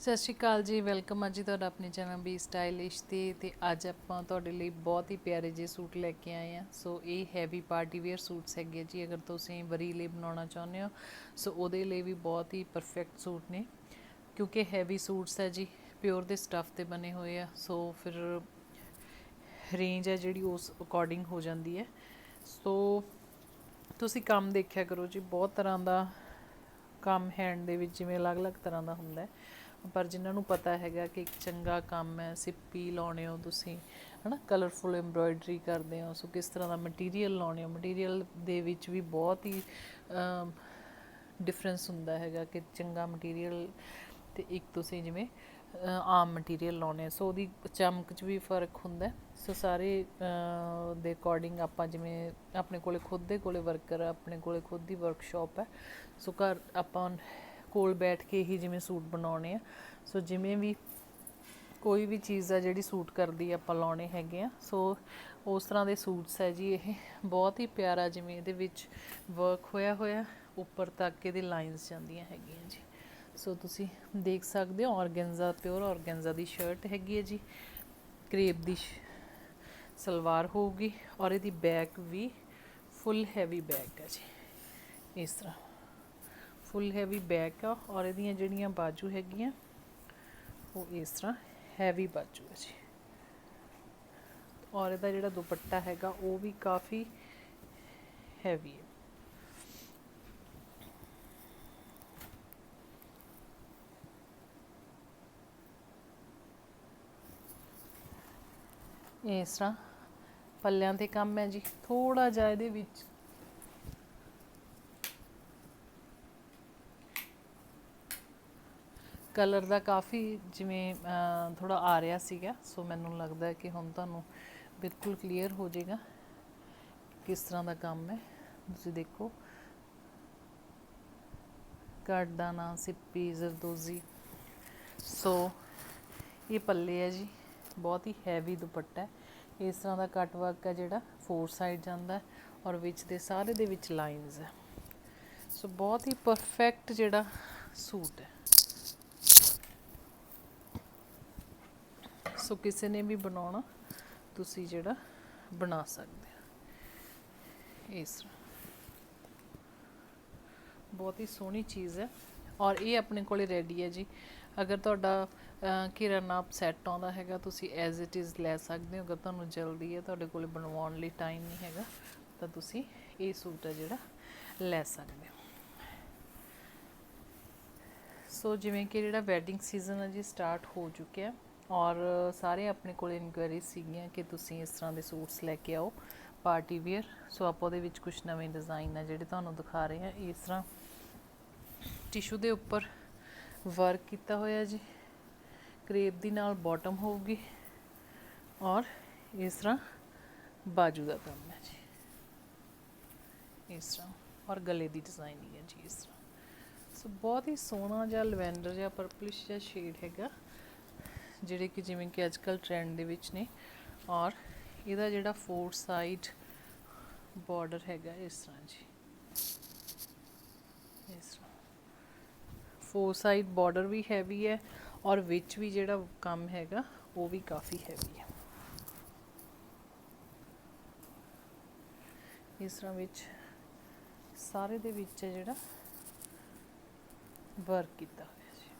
ਸਤਿ ਸ਼੍ਰੀ ਅਕਾਲ ਜੀ, ਵੈਲਕਮ ਆ ਜੀ ਤੁਹਾਡਾ ਆਪਣੇ ਚੈਨਲ ਬੀ ਸਟਾਈਲਿਸ਼ ਤੇ ਤੇ ਅੱਜ ਆਪਾਂ ਤੁਹਾਡੇ ਲਈ ਬਹੁਤ ਹੀ ਪਿਆਰੇ ਜਿਹੇ ਸੂਟ ਲੈ ਕੇ ਆਏ ਆ। ਸੋ ਇਹ ਹੈਵੀ ਪਾਰਟੀ ਵੇਅਰ ਸੂਟਸ ਹੈਗੇ ਜੀ, ਅਗਰ ਤੁਸੀਂ ਵਰੀ ਲਈ ਬਣਾਉਣਾ ਚਾਹੁੰਦੇ ਹੋ, ਸੋ ਉਹਦੇ ਲਈ ਵੀ ਬਹੁਤ ਹੀ ਪਰਫੈਕਟ ਸੂਟ ਨੇ। ਕਿਉਂਕਿ ਹੈਵੀ ਸੂਟਸ ਹੈ ਜੀ ਪਿਓਰ ਦੇ ਸਟੱਫ ਤੇ ਬਣੇ ਹੋਏ ਆ, ਸੋ ਫਿਰ ਰੇਂਜ ਹੈ ਜਿਹੜੀ ਉਸ ਅਕੋਰਡਿੰਗ ਹੋ ਜਾਂਦੀ ਹੈ। ਸੋ ਤੁਸੀਂ ਕੰਮ ਦੇਖਿਆ ਕਰੋ ਜੀ, ਬਹੁਤ ਤਰ੍ਹਾਂ ਦਾ ਕੰਮ ਹੈਂਡ ਦੇ ਵਿੱਚ ਜਿਵੇਂ ਅਲੱਗ-ਅਲੱਗ ਤਰ੍ਹਾਂ ਦਾ ਹੁੰਦਾ ਹੈ। ਪਰ ਜਿਨ੍ਹਾਂ ਨੂੰ ਪਤਾ ਹੈਗਾ ਕਿ ਇੱਕ ਚੰਗਾ ਕੰਮ ਹੈ, ਸਿੱਪੀ ਲਾਉਣੇ ਹੋ ਤੁਸੀਂ, ਹਨਾ ਕਲਰਫੁਲ ਐਮਬ੍ਰੋਇਡਰੀ ਕਰਦੇ ਹੋ, ਸੋ ਕਿਸ ਤਰ੍ਹਾਂ ਦਾ ਮਟੀਰੀਅਲ ਲਾਉਣੇ ਹੋ ਮਟੀਰੀਅਲ ਦੇ ਵਿੱਚ ਵੀ ਬਹੁਤ ਹੀ ਡਿਫਰੈਂਸ ਹੁੰਦਾ ਹੈਗਾ ਕਿ ਚੰਗਾ ਮਟੀਰੀਅਲ ਤੇ ਇੱਕ ਤੁਸੀਂ ਜਿਵੇਂ ਆਮ ਮਟੀਰੀਅਲ ਲਾਉਣੇ ਸੋ ਉਹਦੀ ਚਮਕ 'ਚ ਵੀ ਫ਼ਰਕ ਹੁੰਦਾ ਸੋ ਸਾਰੇ ਦੇ ਅਕੋਰਡਿੰਗ ਆਪਾਂ ਜਿਵੇਂ ਆਪਣੇ ਕੋਲੇ ਖੁਦ ਦੇ ਕੋਲੇ ਵਰਕਰ ਆਪਣੇ ਕੋਲੇ ਖੁਦ ਦੀ ਵਰਕਸ਼ਾਪ ਹੈ। ਸੋ ਘਰ ਆਪਾਂ ਕੋਲ ਬੈਠ ਕੇ ਹੀ ਜਿਵੇਂ ਸੂਟ ਬਣਾਉਣੇ ਆ। ਸੋ ਜਿਵੇਂ ਵੀ ਕੋਈ ਵੀ ਚੀਜ਼ ਆ ਜਿਹੜੀ ਸੂਟ ਕਰਦੀ ਆਪਾਂ ਲਾਉਣੇ ਹੈਗੇ ਆ। ਸੋ ਉਸ ਤਰ੍ਹਾਂ ਦੇ ਸੂਟਸ ਹੈ ਜੀ ਇਹ। ਬਹੁਤ ਹੀ ਪਿਆਰਾ ਜਿਵੇਂ ਇਹਦੇ ਵਿੱਚ ਵਰਕ ਹੋਇਆ ਹੋਇਆ, ਉੱਪਰ ਤੱਕ ਇਹਦੇ ਲਾਈਨਸ ਜਾਂਦੀਆਂ ਹੈਗੀਆਂ ਜੀ। ਸੋ ਤੁਸੀਂ ਦੇਖ ਸਕਦੇ ਹੋ ਆਰਗੈਂਜ਼ਾ ਪਿਓਰ ਆਰਗੈਂਜ਼ਾ ਦੀ ਸ਼ਰਟ ਹੈਗੀ ਹੈ ਜੀ। ਕਰੇਪ ਦੀ ਸਲਵਾਰ ਹੋਊਗੀ ਔਰ ਇਹਦੀ ਬੈਕ ਵੀ ਫੁੱਲ ਹੈਵੀ ਬੈਕ ਹੈ ਜੀ। ਇਸ ਤਰ੍ਹਾਂ। ਫੁੱਲ ਹੈਵੀ ਬੈਕ ਆ, ਔਰ ਇਹਦੀਆਂ ਜਿਹੜੀਆਂ ਬਾਜੂ ਹੈਗੀਆਂ, ਉਹ ਇਸ ਤਰ੍ਹਾਂ ਹੈਵੀ ਬਾਜੂ ਹੈ ਜੀ। ਔਰ ਇਹਦਾ ਜਿਹੜਾ ਦੁਪੱਟਾ ਹੈਗਾ, ਉਹ ਵੀ ਕਾਫੀ ਹੈਵੀ ਹੈ ਇਸ ਤਰ੍ਹਾਂ ਪੱਲਿਆਂ ਤੇ ਕੰਮ ਹੈ ਜੀ। ਥੋੜਾ ਜਿਹਾ ਇਹਦੇ ਵਿੱਚ ਕਲਰ ਦਾ ਕਾਫੀ ਜਿਵੇਂ ਥੋੜਾ ਆ ਰਿਹਾ ਸੀਗਾ, ਸੋ ਮੈਨੂੰ ਲੱਗਦਾ ਕਿ ਹੁਣ ਤੁਹਾਨੂੰ ਬਿਲਕੁਲ ਕਲੀਅਰ ਹੋ ਜਾਏਗਾ ਕਿਸ ਤਰ੍ਹਾਂ ਦਾ ਕੰਮ ਹੈ। ਤੁਸੀਂ ਦੇਖੋ। ਕਾਰਡਾਨਾ ਸਿੱਪੀ ਜ਼ਰਦੋਜ਼ੀ। ਸੋ ਇਹ ਪੱਲੇ ਹੈ ਜੀ, ਬਹੁਤ ਹੀ ਹੈਵੀ ਦੁਪੱਟਾ ਹੈ। ਇਸ ਤਰ੍ਹਾਂ ਦਾ ਕੱਟ ਵਰਕ ਹੈ ਜਿਹੜਾ ਫੋਰ ਸਾਈਡ ਜਾਂਦਾ ਔਰ ਵਿੱਚ ਦੇ ਸਾਰੇ ਦੇ ਵਿੱਚ ਲਾਈਨਸ ਹੈ। ਸੋ ਬਹੁਤ ਹੀ ਪਰਫੈਕਟ ਜਿਹੜਾ ਸੂਟ ਹੈ। ਸੋ ਕਿਸੇ ਨੇ ਵੀ ਬਣਾਉਣਾ, ਤੁਸੀਂ ਜਿਹੜਾ ਬਣਾ ਸਕਦੇ ਹੋ। ਇਸ ਤਰ੍ਹਾਂ। ਬਹੁਤ ਹੀ ਸੋਹਣੀ ਚੀਜ਼ ਹੈ। ਔਰ ਇਹ ਆਪਣੇ ਕੋਲੇ ਰੈਡੀ ਹੈ ਜੀ। ਅਗਰ ਤੁਹਾਡਾ ਘੇਰਾ ਨਾਪ ਸੈੱਟ ਆਉਂਦਾ ਹੈਗਾ, ਤੁਸੀਂ ਐਜ਼ ਇਟ ਇਜ਼ ਲੈ ਸਕਦੇ ਹੋ। ਅਗਰ ਤੁਹਾਨੂੰ ਜਲਦੀ ਹੈ, ਤੁਹਾਡੇ ਕੋਲੇ ਬਣਵਾਉਣ ਲਈ ਟਾਈਮ ਨਹੀਂ ਹੈਗਾ, ਤਾਂ ਤੁਸੀਂ ਇਹ ਸੂਟ ਹੈ ਜਿਹੜਾ ਲੈ ਸਕਦੇ ਹੋ। ਸੋ ਜਿਵੇਂ ਕਿ ਜਿਹੜਾ ਵੈਡਿੰਗ ਸੀਜ਼ਨ ਹੈ ਜੀ ਸਟਾਰਟ ਹੋ ਚੁੱਕਿਆ ਔਰ ਸਾਰੇ ਆਪਣੇ ਕੋਲ ਇਨਕੁਆਇਰੀ ਸੀਗੀਆਂ ਕਿ ਤੁਸੀਂ ਇਸ ਤਰ੍ਹਾਂ ਦੇ ਸੂਟਸ ਲੈ ਕੇ ਆਓ ਪਾਰਟੀ ਵੇਅਰ ਸੋ ਆਪਾਂ ਉਹਦੇ ਵਿੱਚ ਕੁਝ ਨਵੇਂ ਡਿਜ਼ਾਈਨ ਆ ਜਿਹੜੇ ਤੁਹਾਨੂੰ ਦਿਖਾ ਰਹੇ ਹਾਂ। ਇਸ ਤਰ੍ਹਾਂ ਟਿਸ਼ੂ ਦੇ ਉੱਪਰ ਵਰਕ ਕੀਤਾ ਹੋਇਆ ਜੀ। ਕਰੇਪ ਦੀ ਨਾਲ ਬਾਟਮ ਹੋਊਗੀ ਔਰ ਇਸ ਤਰ੍ਹਾਂ ਬਾਜੂ ਦਾ ਕੰਮ ਹੈ ਜੀ। ਇਸ ਤਰ੍ਹਾਂ ਔਰ ਗਲੇ ਦੀ ਡਿਜ਼ਾਈਨਿੰਗ ਹੈ ਜੀ ਇਸ ਤਰ੍ਹਾਂ। ਸੋ ਬਹੁਤ ਹੀ ਸੋਹਣਾ ਜਿਹਾ ਲਵੈਂਡਰ ਜਿਹਾ ਪਰਪਲਿਸ਼ ਜਿਹਾ ਸ਼ੇਡ ਹੈਗਾ। ਜਿਹੜੇ ਕਿ ਜਿਵੇਂ ਕਿ ਅੱਜਕੱਲ ਟ੍ਰੈਂਡ ਦੇ ਵਿੱਚ ਨੇ ਔਰ ਇਹਦਾ ਜਿਹੜਾ ਫੋਰ ਸਾਈਡ ਬਾਰਡਰ ਹੈਗਾ ਇਸ ਤਰ੍ਹਾਂ ਜੀ। ਇਸ ਤਰ੍ਹਾਂ। ਫੋਰ ਸਾਈਡ ਬਾਰਡਰ ਵੀ ਹੈਵੀ ਹੈ ਔਰ ਵਿੱਚ ਵੀ ਜਿਹੜਾ ਕੰਮ ਹੈਗਾ, ਉਹ ਵੀ ਕਾਫੀ ਹੈਵੀ ਹੈ। ਇਸ ਤਰ੍ਹਾਂ ਵਿੱਚ ਸਾਰੇ ਦੇ ਵਿੱਚ ਹੈ ਜਿਹੜਾ ਵਰਕ ਕੀਤਾ ਹੋਇਆ ਜੀ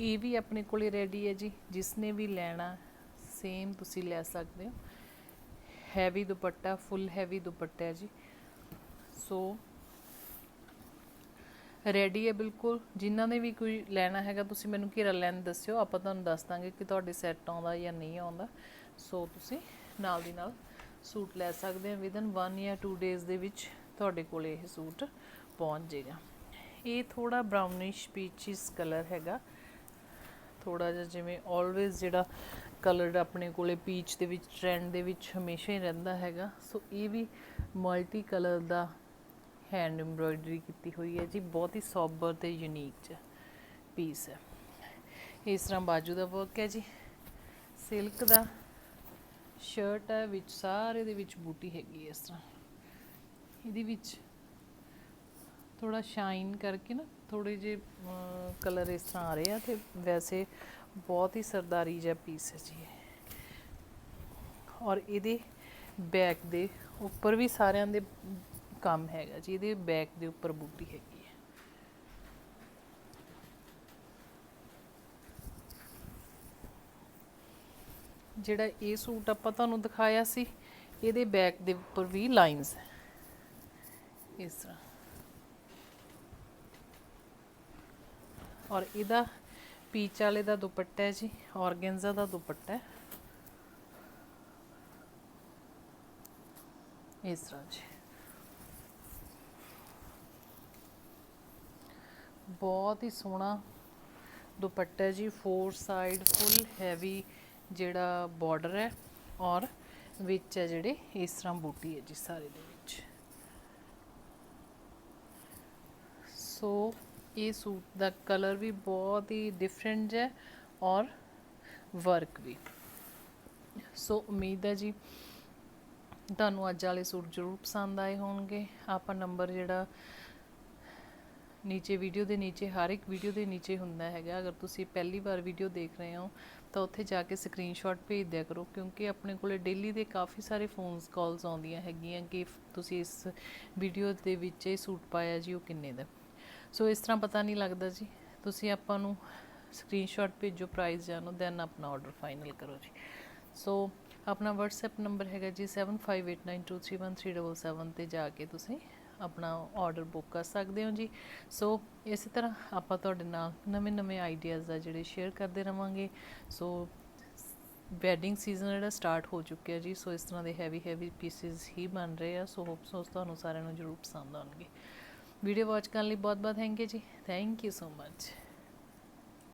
ਇਹ ਵੀ ਆਪਣੇ ਕੋਲੇ ਰੈਡੀ ਹੈ ਜੀ ਜਿਸ ਨੇ ਵੀ ਲੈਣਾ ਸੇਮ ਤੁਸੀਂ ਲੈ ਸਕਦੇ ਹੋ। ਹੈਵੀ ਦੁਪੱਟਾ ਫੁੱਲ ਹੈਵੀ ਦੁਪੱਟਾ ਹੈ ਜੀ। ਸੋ ਰੈਡੀ ਹੈ ਬਿਲਕੁਲ। ਜਿਨ੍ਹਾਂ ਨੇ ਵੀ ਕੋਈ ਲੈਣਾ ਹੈਗਾ, ਤੁਸੀਂ ਮੈਨੂੰ ਘੇਰਾ ਲੈਣ ਦੱਸਿਓ। ਆਪਾਂ ਤੁਹਾਨੂੰ ਦੱਸ ਦਾਂਗੇ ਕਿ ਤੁਹਾਡੇ ਸੈੱਟ ਆਉਂਦਾ ਜਾਂ ਨਹੀਂ ਆਉਂਦਾ। ਸੋ ਤੁਸੀਂ ਨਾਲ ਦੀ ਨਾਲ ਸੂਟ ਲੈ ਸਕਦੇ ਹੋ। ਵਿਦਨ 1 ਜਾਂ 2 ਡੇਜ਼ ਦੇ ਵਿੱਚ ਤੁਹਾਡੇ ਕੋਲ ਇਹ ਸੂਟ ਪਹੁੰਚ ਜਾਏਗਾ ਇਹ ਥੋੜਾ ਬ੍ਰਾਊਨਿਸ਼ ਪੀਚਿਸ ਕਲਰ ਹੈਗਾ। ਥੋੜਾ ਜਿਹਾ ਜਿਵੇਂ ਆਲਵੇਜ਼ ਜਿਹੜਾ ਕਲਰ ਆਪਣੇ ਕੋਲੇ ਪੀਚ ਦੇ ਵਿੱਚ ਟ੍ਰੈਂਡ ਦੇ ਵਿੱਚ ਹਮੇਸ਼ਾ ਹੀ ਰਹਿੰਦਾ ਹੈਗਾ। ਸੋ ਇਹ ਵੀ ਮਲਟੀ ਕਲਰ ਦਾ ਹੈਂਡ ਐਮਬ੍ਰੋਇਡਰੀ ਕੀਤੀ ਹੋਈ ਹੈ ਜੀ। ਬਹੁਤ ਹੀ ਸੋਬਰ ਤੇ ਯੂਨੀਕ ਪੀਸ ਹੈ। ਇਸ ਤਰ੍ਹਾਂ ਬਾਜੂ ਦਾ ਵਰਕ ਹੈ ਜੀ। ਸਿਲਕ ਦਾ ਸ਼ਰਟ ਹੈ, ਵਿੱਚ ਸਾਰੇ ਦੇ ਵਿੱਚ ਬੂਟੀ ਹੈਗੀ ਇਸ ਤਰ੍ਹਾਂ। ਇਹਦੇ ਵਿੱਚ ਥੋੜਾ ਸ਼ਾਈਨ ਕਰਕੇ ਨਾ ਥੋੜੇ ਜੇ ਕਲਰ ਇਸ ਤਰ੍ਹਾਂ ਆ ਰਹੇ ਆ ਤੇ ਵੈਸੇ ਬਹੁਤ ਹੀ ਸਰਦਾਰੀ ਜਿਹਾ ਪੀਸ ਹੈ ਜੀ ਔਰ ਇਹਦੇ ਬੈਕ ਦੇ ਉੱਪਰ ਵੀ ਸਾਰਿਆਂ ਦੇ ਕੰਮ ਹੈਗਾ ਜੀ, ਇਹਦੇ ਬੈਕ ਦੇ ਉੱਪਰ ਬੂਟੀ ਹੈਗੀ ਹੈ। ਜਿਹੜਾ ਇਹ ਸੂਟ ਆਪਾਂ ਤੁਹਾਨੂੰ ਦਿਖਾਇਆ ਸੀ, ਇਹਦੇ ਬੈਕ ਦੇ ਉੱਪਰ ਵੀ ਲਾਈਨਸ ਹੈ। ਇਸ ਤਰ੍ਹਾਂ। ਔਰ ਇਹਦਾ ਪੀਚ ਵਾਲੇ ਦਾ ਦੁਪੱਟਾ ਹੈ ਜੀ, ਔਰਗੈਂਜ਼ਾ ਦਾ ਦੁਪੱਟਾ ਹੈ। ਇਸ ਤਰ੍ਹਾਂ ਜੀ। ਬਹੁਤ ਹੀ ਸੋਹਣਾ ਦੁਪੱਟਾ ਹੈ ਜੀ ਫੋਰ ਸਾਈਡ ਫੁੱਲ ਹੈਵੀ ਜਿਹੜਾ ਬਾਰਡਰ ਹੈ ਔਰ ਵਿੱਚ ਹੈ ਜਿਹੜੇ ਇਸ ਤਰ੍ਹਾਂ ਬੂਟੀ ਹੈ ਜੀ ਸਾਰੇ ਦੇ ਵਿੱਚ। ਸੋ ਇਹ ਸੂਟ ਦਾ ਕਲਰ ਵੀ ਬਹੁਤ ਹੀ ਡਿਫਰੈਂਟ ਹੈ ਔਰ ਵਰਕ ਵੀ। ਸੋ ਉਮੀਦ ਹੈ ਜੀ, ਤੁਹਾਨੂੰ ਅੱਜ ਵਾਲੇ ਸੂਟ ਜ਼ਰੂਰ ਪਸੰਦ ਆਏ ਹੋਣਗੇ। ਆਪਾਂ ਨੰਬਰ ਜਿਹੜਾ ਨੀਚੇ ਵੀਡੀਓ ਦੇ ਨੀਚੇ, ਹਰ ਇੱਕ ਵੀਡੀਓ ਦੇ ਨੀਚੇ ਹੁੰਦਾ ਹੈਗਾ। ਅਗਰ ਤੁਸੀਂ ਪਹਿਲੀ ਵਾਰ ਵੀਡੀਓ ਦੇਖ ਰਹੇ ਹੋ, ਤਾਂ ਉੱਥੇ ਜਾ ਕੇ ਸਕਰੀਨਸ਼ਾਟ ਭੇਜ ਦਿਆ ਕਰੋ, ਕਿਉਂਕਿ ਆਪਣੇ ਕੋਲੇ ਡੇਲੀ ਦੇ ਕਾਫੀ ਸਾਰੇ ਫੋਨਸ ਕਾਲਸ ਆਉਂਦੀਆਂ ਹੈਗੀਆਂ ਕਿ ਤੁਸੀਂ ਇਸ ਵੀਡੀਓ ਦੇ ਵਿੱਚ ਇਹ ਸੂਟ ਪਾਇਆ ਜੀ, ਉਹ ਕਿੰਨੇ ਦਾ ਸੋ ਇਸ ਤਰ੍ਹਾਂ ਪਤਾ ਨਹੀਂ ਲੱਗਦਾ ਜੀ। ਤੁਸੀਂ ਆਪਾਂ ਨੂੰ ਸਕਰੀਨਸ਼ਾਟ ਭੇਜੋ ਪ੍ਰਾਈਸ ਜਾਣੋ ਦੈਨ ਆਪਣਾ ਆਰਡਰ ਫਾਈਨਲ ਕਰੋ ਜੀ। ਸੋ ਆਪਣਾ WhatsApp ਨੰਬਰ ਹੈਗਾ ਜੀ 7589231377 ਤੇ ਜਾ ਕੇ ਤੁਸੀਂ ਆਪਣਾ ਆਰਡਰ ਬੁੱਕ ਕਰ ਸਕਦੇ ਹੋ ਜੀ। ਸੋ ਇਸੇ ਤਰ੍ਹਾਂ ਆਪਾਂ ਤੁਹਾਡੇ ਨਾਲ ਨਵੇਂ-ਨਵੇਂ ਆਈਡੀਆਜ਼ ਆ ਜਿਹੜੇ ਸ਼ੇਅਰ ਕਰਦੇ ਰਵਾਂਗੇ। ਸੋ ਵੈਡਿੰਗ ਸੀਜ਼ਨ ਜਿਹੜਾ ਸਟਾਰਟ ਹੋ ਚੁੱਕਿਆ ਜੀ। ਸੋ ਇਸ ਤਰ੍ਹਾਂ ਦੇ ਹੈਵੀ ਹੈਵੀ ਪੀਸਿਸ ਹੀ ਬਣ ਰਹੇ ਆ। ਸੋ ਹੋਪ ਸੋ ਤੁਹਾਨੂੰ ਸਾਰਿਆਂ ਨੂੰ ਜ਼ਰੂਰ ਪਸੰਦ ਆਉਣਗੇ। ਵੀਡੀਓ ਵਾਚ ਕਰਨ ਲਈ ਬਹੁਤ ਬਹੁਤ ਥੈਂਕ ਯੂ ਜੀ। Thank you so much